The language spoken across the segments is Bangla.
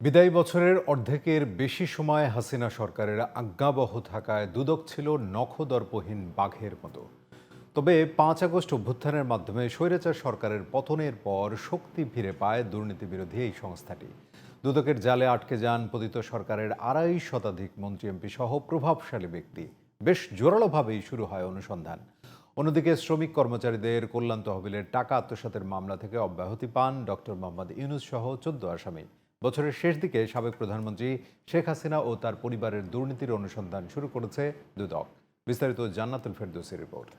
বিদায়ী বছরের অর্ধেকের বেশি সময় হাসিনা সরকারের আজ্ঞাবহ থাকায় দুদক ছিল নখদর্পহীন বাঘের মতো। তবে পাঁচ আগস্ট অভ্যুত্থানের মাধ্যমে স্বৈরাচার সরকারের পতনের পর শক্তি ফিরে পায় দুর্নীতি বিরোধী এই সংস্থাটি। দুদকের জালে আটকে যান পতিত সরকারের আড়াই শতাধিক মন্ত্রী, এমপি সহ প্রভাবশালী ব্যক্তি। বেশ জোরালোভাবেই শুরু হয় অনুসন্ধান। অন্যদিকে শ্রমিক কর্মচারীদের কল্যাণ তহবিলের টাকা আত্মসাতের মামলা থেকে অব্যাহতি পান ডক্টর মোহাম্মদ ইউনুস সহ চোদ্দ আসামি। বছরের শেষ দিকে সাবেক প্রধানমন্ত্রী শেখ হাসিনা ও তার পরিবারের দুর্নীতির অনুসন্ধান শুরু করেছে দুদক। বিস্তারিত জান্নাতুল ফেরদৌসি রিপোর্ট।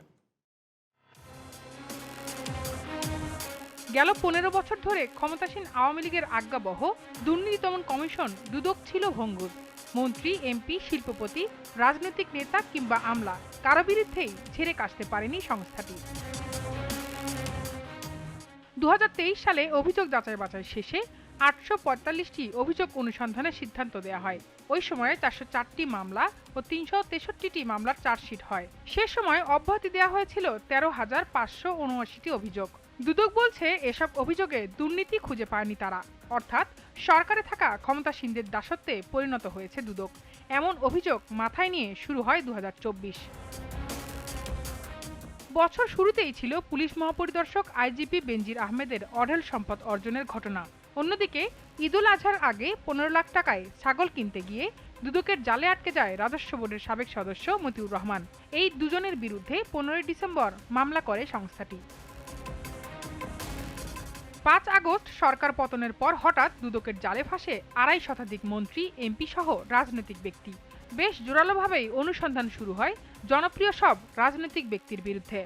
গেল পনেরো বছর ধরে ক্ষমতাসীন আওয়ামী লীগের আজ্ঞাবহ দুর্নীতি দমন কমিশন দুদক ছিল ভঙ্গুর। মন্ত্রী, এমপি, শিল্পপতি, রাজনৈতিক নেতা কিংবা আমলা কারও বিরুদ্ধেই ঝেড়ে কাশতে পারেনি সংস্থাটি। দু হাজার তেইশ সালে অভিযোগ যাচাই বাছাই শেষে আটশো পঁয়তাল্লিশটি অভিযোগ অনুসন্ধানের সিদ্ধান্ত দেওয়া হয়। ওই সময়ে চারশো চারটি মামলা ও তিনশো তেষট্টিটি মামলার চার্জশিট হয়। সে সময় অব্যাহতি দেওয়া হয়েছিল তেরো হাজার পাঁচশো উনআশিটি অভিযোগ। দুদক বলছে, এসব অভিযোগে দুর্নীতি খুঁজে পায়নি তারা। অর্থাৎ সরকারে থাকা ক্ষমতাসীনদের দাসত্বে পরিণত হয়েছে দুদক। এমন অভিযোগ মাথায় নিয়ে শুরু হয় দু হাজার চব্বিশ। বছর শুরুতেই ছিল পুলিশ মহাপরিদর্শক আইজিপি বেনজির আহমেদের অঢেল সম্পদ অর্জনের ঘটনা। অন্যদিকে, ঈদুল আজহার আগে পনেরো লাখ টাকায় ছাগল কিনতে গিয়ে দুদকের জালে আটকে যায় রাজস্ব বোর্ডের সাবেক সদস্য মতিউর রহমান। এই দুজনের বিরুদ্ধে পনেরোই ডিসেম্বর মামলা করে সংস্থাটি। পাঁচ আগস্ট সরকার পতনের পর হঠাৎ দুদকের জালে ফাঁসে আড়াই শতাধিক মন্ত্রী, এমপি সহ রাজনৈতিক ব্যক্তি। বেশ জোরালোভাবেই অনুসন্ধান শুরু হয় জনপ্রিয় সব রাজনৈতিক ব্যক্তির বিরুদ্ধে।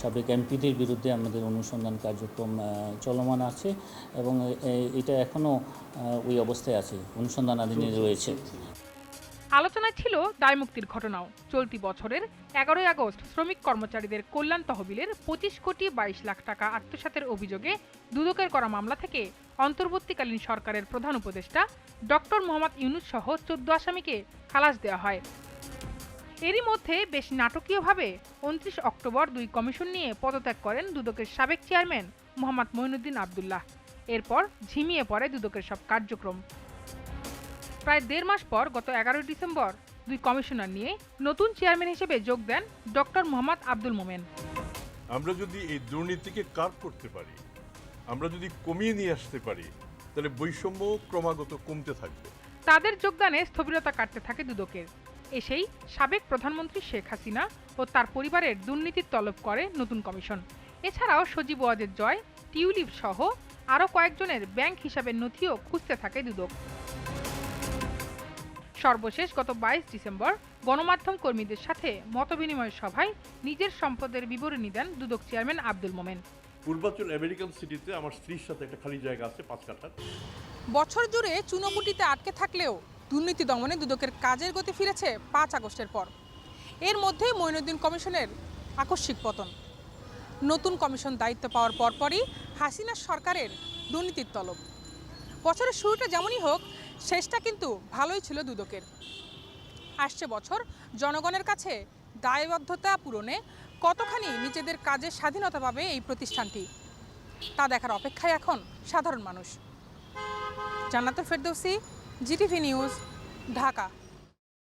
সাবেক এমপিদের বিরুদ্ধে আমাদের অনুসন্ধান কার্যক্রম চলমান আছে এবং এটা এখনও ওই অবস্থায় আছে অনুসন্ধানাধীনে রয়েছে। আলোচনায় ছিল দায়মুক্তির ঘটনাও। চলতি বছরের এগারোই আগস্ট শ্রমিক কর্মচারীদের কল্যাণ তহবিলের পঁচিশ কোটি বাইশ লাখ টাকা আত্মসাতের অভিযোগে দুদকের করা মামলা থেকে অন্তর্বর্তীকালীন সরকারের প্রধান উপদেষ্টা ডক্টর মোহাম্মদ ইউনুস সহ চোদ্দ আসামিকে খালাস দেওয়া হয়। এরই মধ্যে বেশ নাটকীয়ভাবে উনত্রিশ অক্টোবর দুই কমিশন নিয়ে পদত্যাগ করেন দুদকের সাবেক চেয়ারম্যান মোহাম্মদ মঈনুদ্দিন আবদুল্লাহ। এরপর ঝিমিয়ে পড়ে দুদকের সব কার্যক্রম। প্রায় দেড় মাস পর গত এগারোই ডিসেম্বর দুই কমিশনার নিয়ে নতুন চেয়ারম্যান হিসেবে যোগ দেন ডক্টর মোহাম্মদ আব্দুল মোমেন। আমরা যদি এই দুর্নীতিকে কার করতে পারি? আমরা যদি কমিয়ে নিয়ে আসতে পারি তাহলে বৈষম্য ক্রমাগত কমতে থাকবে। তাদের যোগদানে স্থবিরতা কাটতে থাকে দুদকের। এসেই সাবেক প্রধানমন্ত্রী শেখ হাসিনা ও তার পরিবারের দুর্নীতির তলব করে নতুন কমিশন। এছাড়াও সজীব ওয়াজের জয় টিউলিপ সহ আরও কয়েকজনের ব্যাংক হিসাবের নথিও খুঁজতে থাকে দুদক। সর্বশেষ গত বাইশ ডিসেম্বর গণমাধ্যম কর্মীদের সাথে মতবিনিময় সভায় নিজের সম্পদের বিবরণী দেন দুদক চেয়ারম্যান আব্দুল মোমেন। পূর্বাঞ্চল আমেরিকান সিটিতে আমার স্ত্রীর সাথে একটা খালি জায়গা আছে পাঁচ কাঠার বছর জুড়ে চুনোপুটিতে আটকে থাকলেও দুর্নীতি দমনে দুদকের কাজের গতি ফিরেছে পাঁচ আগস্টের পর। এর মধ্যে মঈনুদ্দিন কমিশনের আকস্মিক পতন। নতুন কমিশন দায়িত্ব পাওয়ার পরপরই হাসিনা সরকারের দুর্নীতির তলব। বছরের শুরুটা যেমনই হোক, শেষটা কিন্তু ভালোই ছিল দুদকের। আসছে বছর জনগণের কাছে দায়বদ্ধতা পূরণে কতখানি নিজেদের কাজের স্বাধীনতা পাবে এই প্রতিষ্ঠানটি, তা দেখার অপেক্ষায় এখন সাধারণ মানুষ। Jannatul Ferdousi GTV news Dhaka.